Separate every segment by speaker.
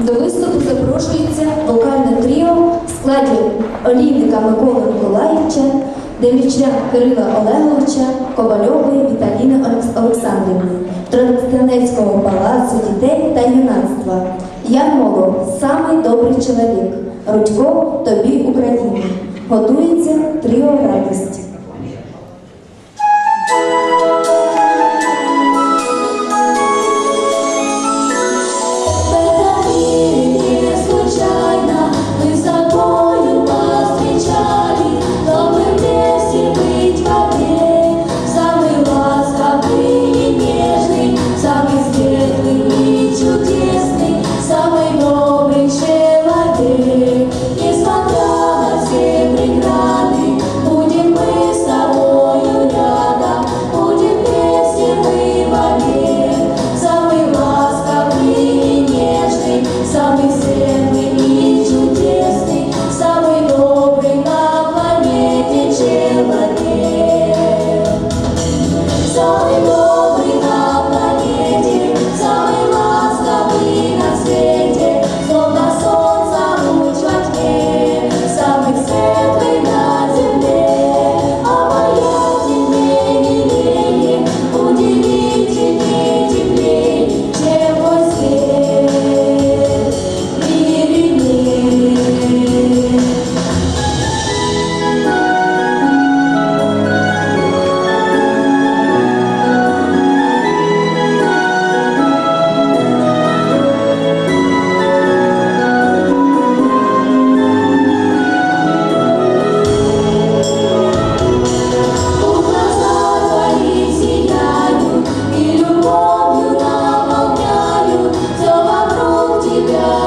Speaker 1: До виступу запрошується вокальне тріо в складі олійника Миколи Миколаївича, Демічня Кирила Олеговича, Ковальової Віталіни Олександрівни, Тростянецького палацу дітей та юнацтва. Ярмоло самий добрий чоловік. Рудько тобі Україні. Готується тріо радість.
Speaker 2: God.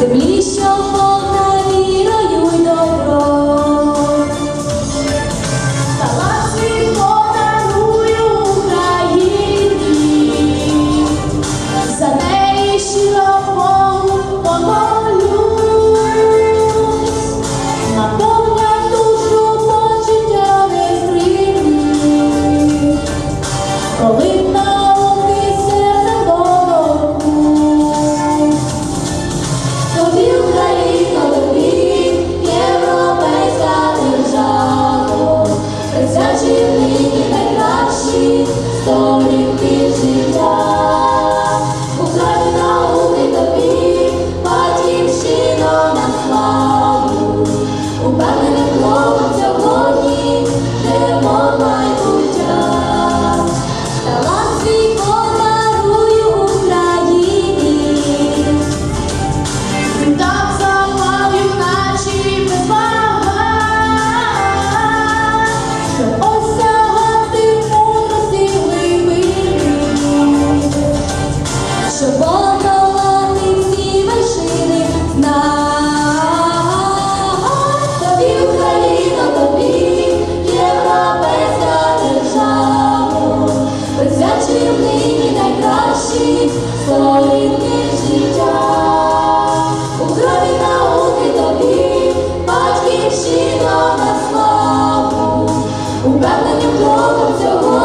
Speaker 2: землі, що Управлені плодом цього.